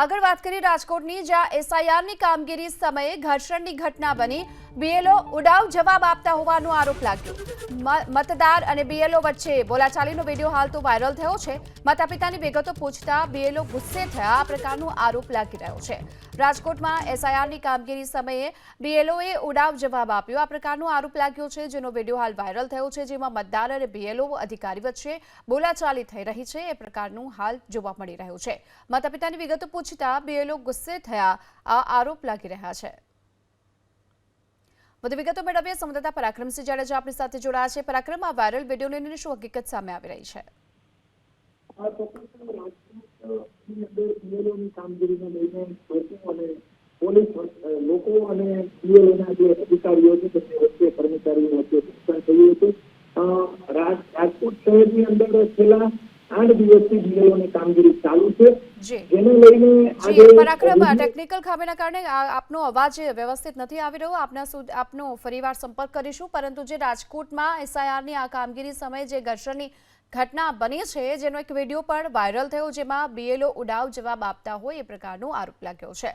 આગળ વાત કરીએ રાજકોટની, જ્યાં એસઆઈઆરની કામગીરી સમયે ઘર્ષણની ઘટના બની. બીએલઓ ઉડાવ જવાબ આપતા હોવાનો આરોપ લાગ્યો. મતદાર અને બીએલઓ વચ્ચે બોલાચાલીનો વીડિયો હાલ તો વાયરલ થયો છે. માતા પિતાની વિગતો પૂછતા બીએલઓ ગુસ્સે થયા, આ પ્રકારનો આરોપ લાગી રહ્યો છે. રાજકોટમાં એસઆઈઆરની કામગીરી સમયે બીએલઓએ ઉડાવ જવાબ આપ્યો. આ પ્રકારનો આરોપ લાગ્યો છે, જેનો વીડિયો હાલ વાયરલ થયો છે, જેમાં મતદાર અને બીએલઓ અધિકારી વચ્ચે બોલાચાલી થઈ રહી છે. એ પ્રકારનું હાલ જોવા મળી રહ્યું છે. માતા પિતાની વિગતો પૂછતા બીએલઓ ગુસ્સે થયા. આ આરોપ લાગી રહ્યા છે. વધુ વિગતો મેળવીએ. સંવાદદાતા પરાક્રમસિંહ જાડેજા આપણી સાથે જોડાયા છે. પરાક્રમ આ વાયરલ વીડિયો લઈને શું હકીકત સામે આવી રહી છે? પીએલઓની કામગીરીને લઈને અને પોલીસ લોકો અને પીએલઓના જે અધિકારીઓ છે તેમની વચ્ચે કર્મચારીઓ વચ્ચે થયું હતું રાજકોટ શહેરની અંદર છેલ્લા આઠ દિવસથી પીએલઓની કામગીરી ચાલુ છે. જેને લઈને આજે પરાક્રમ ટેકનિકલ ખામીના કારણે આપનો અવાજ વ્યવસ્થિત નથી આવી રહ્યો. આપના આપનો ફરીવાર સંપર્ક કરીશું. પરંતુ જે રાજકોટમાં એસઆઈઆરની આ કામગીરી સમયે જે ઘર્ષણની ઘટના બની છે જેનો એક વીડિયો પણ વાયરલ થયો જેમાં બીએલઓ ઉડાવ જવાબ આપતા હોય એ પ્રકારનો આરોપ લાગ્યો છે.